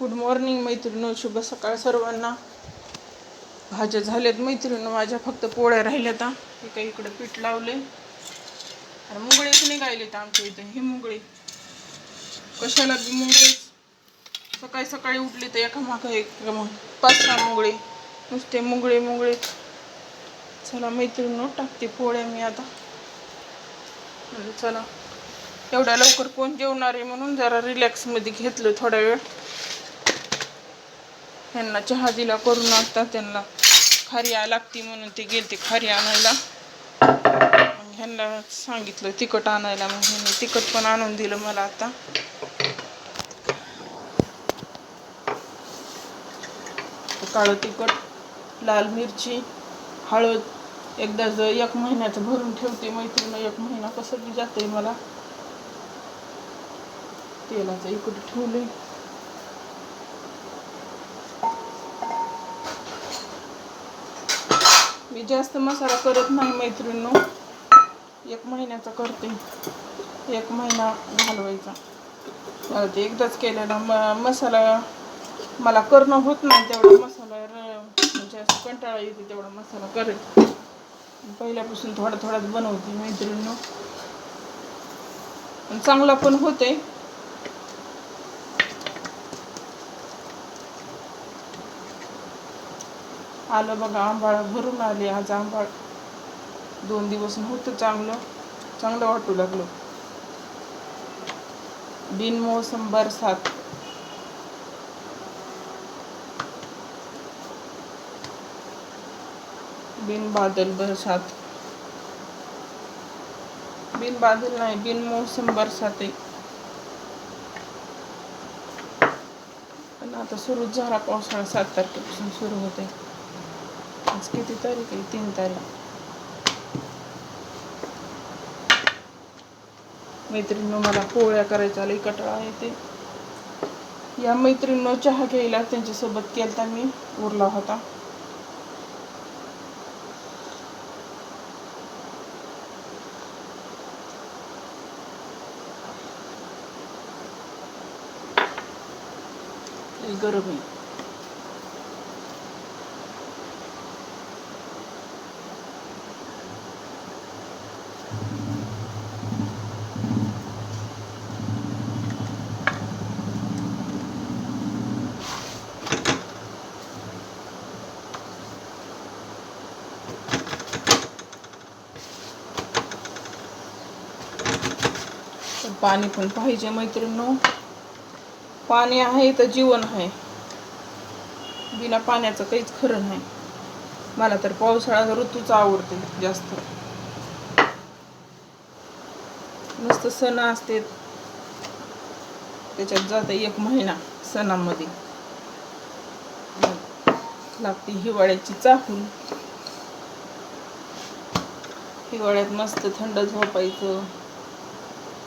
Good morning मैत्रिणी शुभ सकाळ सर्वांना. भाज्या झाल्यात मैत्रिणी माझ्या फक्त पोळ्या राहिल्यात आता हे काही इकडे पीठ लावले आणि मुंगळेच निघायलेत आमच्या इथे. ही मुंगळी. कशाला बी मुंगळी? सकाळी सकाळी उठली तर एका मागं एक मग पाच सहा मुंगळे. नुसते मुंगळे मुंगळे. चला मैत्रिणी टाकते पोळ्या मी आता. चला. एवढ्या लवकर कोण जेवणार आहे म्हणून जरा रिलॅक्समध्ये घेतलं थोडा वेळ. ह्यांना चहा दिला करून आता त्यांना खारी आ लागती म्हणून ते गेलते खारी आणायला. मग ह्यांना सांगितलं तिखट आणायला मग ह्यांनी तिखट पण आणून दिलं मला आता. काळं तिखट लाल मिरची हळद एकदा जर एक महिन्याचं भरून ठेवते मैत्रीण एक महिना कसं बी जाते मला. तेलाचं इकडे ठेवले मी जास्त मसाला करत नाही मैत्रिणीनो. एक महिन्याचा करते. एक महिना घालवायचा. ते एकदाच केलेला. म मसाला मला करणं होत नाही तेवढा मसाला र- म्हणजे असं कंटाळा येते तेवढा मसाला करेल. पहिल्यापासून थोडा थोडाच बनवते मैत्रिणीनो. चांगला पण होते. आलं बघा आंबाळ भरून आले आज आंबाळ. दोन दिवस नव्हतं चांगलं चांगलं वाटू लागलं. बिनमोसम बरसात. बिन बादल बरसात. बिन बादल नाही बिन मौसम बरसात आहे. पण आता सुरूच झाला पावसाळा सात तारखेपासून सुरू होते आज किती तारीख आहे तीन तारीख मैत्रिणीनं मला पोळ्या करायचा लई कटाळा येते या मैत्रिणीनं चहा घ्यायला त्यांच्यासोबत केलता मी उरला होता गरम आहे पाणी पण पाहिजे मैत्रिणीनो. पाणी आहे तर जीवन आहे. बिना पाण्याचं काहीच खरं नाही. मला तर पावसाळा ऋतूच आवडते जास्त. मस्त सण असते. त्याच्यात जाते एक महिना सणामध्ये. लागते हिवाळ्याची चाकून. हिवाळ्यात मस्त थंड झोपायचं.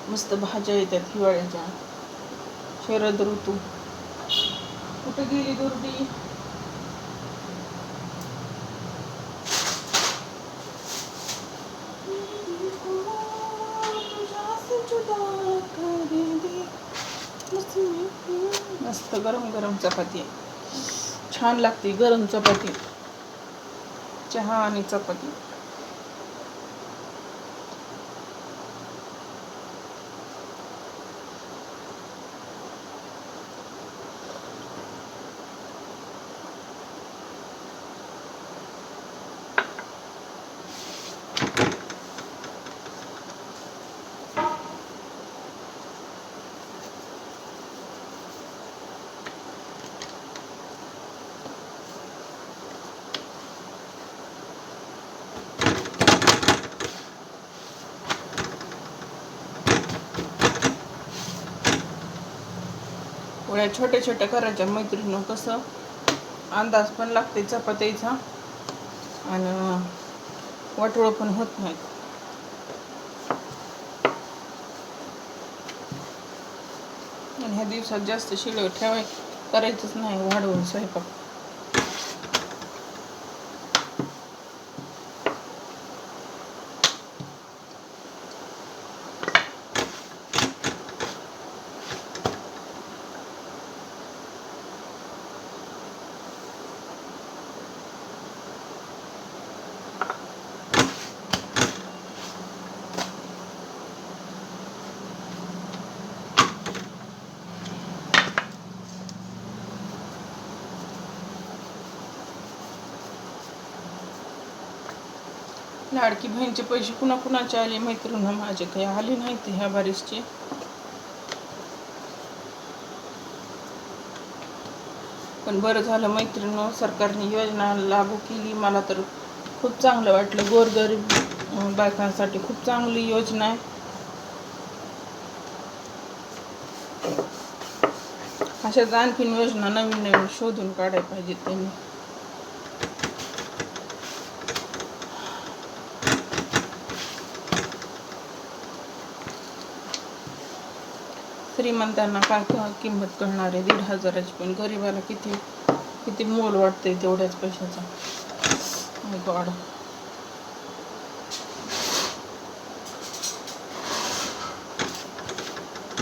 मस्त भाज्या येतात हिवाळ्याच्या. शरद ऋतू. कुठे गेली दुर्डी? मस्त गरम गरम चपाती छान लागते गरम चपाती. चहा आणि चपाती. पोळ्या छोट्या छोट्या करायच्या मैत्रिणी कसं अंदाज पण लागते चपात्याचा. आणि वाटोळं पण होत नाही आणि ह्या दिवसात जास्त शिळ ठेवाय करायचंच नाही वाढवून स्वयंपाक. लाडकी बहिणीचे पैसे कुणा कुणाचे आले? मैत्रीण माझे काही आले नाहीत ह्या बारीसचे पण बरं झालं मैत्रीण सरकारने योजना लागू केली. मला तर खूप चांगलं वाटलं. गोरगरीब बायकांसाठी खूप चांगली योजना आहे. अशाच आणखीन योजना नवीन नवीन शोधून काढायला पाहिजेत त्यांनी. श्रीमंतांना काय किंमत कळणार आहे दीड हजाराची पण गरिबाला किती किती मोल वाटते तेवढ्याच पैशाचा. गॉड.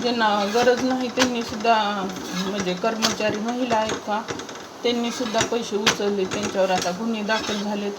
ज्यांना गरज नाही त्यांनी सुद्धा म्हणजे कर्मचारी महिला आहेत का त्यांनी सुद्धा पैसे उचलले. त्यांच्यावर आता गुन्हे दाखल झालेत.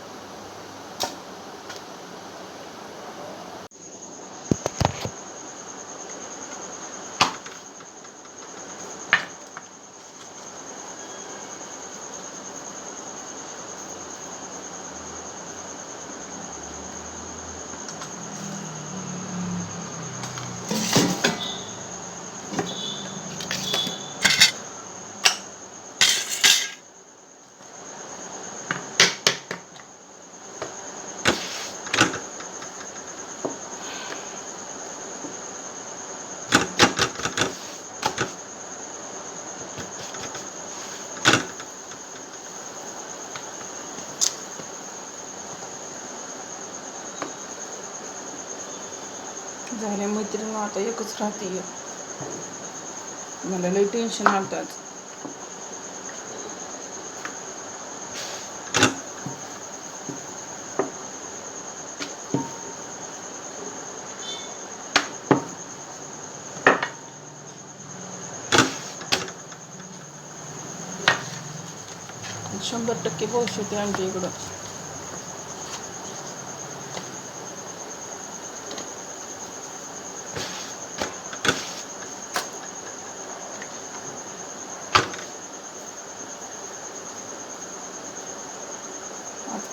झाले मैत्रीण आता एकच राहते. मला लई टेन्शन आलतात शंभर टक्के पाऊस होते आमच्या इकडं.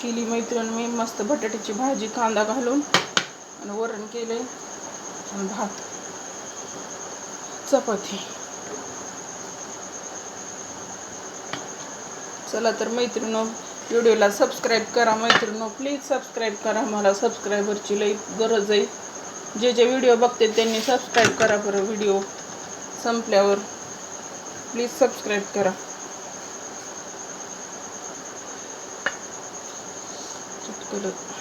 केली मैत्रीण मी मस्त बटाट्याची भाजी कांदा घालून आणि वरण केले आणि भात. चपाती. चला तर मैत्रिणो व्हिडिओला सबस्क्राईब करा मैत्रिणो. प्लीज सबस्क्राईब करा मला. सबस्क्रायबरची लई गरज आहे. जे जे व्हिडिओ बघते त्यांनी सबस्क्राईब करा बरं. व्हिडिओ संपल्यावर प्लीज सबस्क्राईब करा. будут.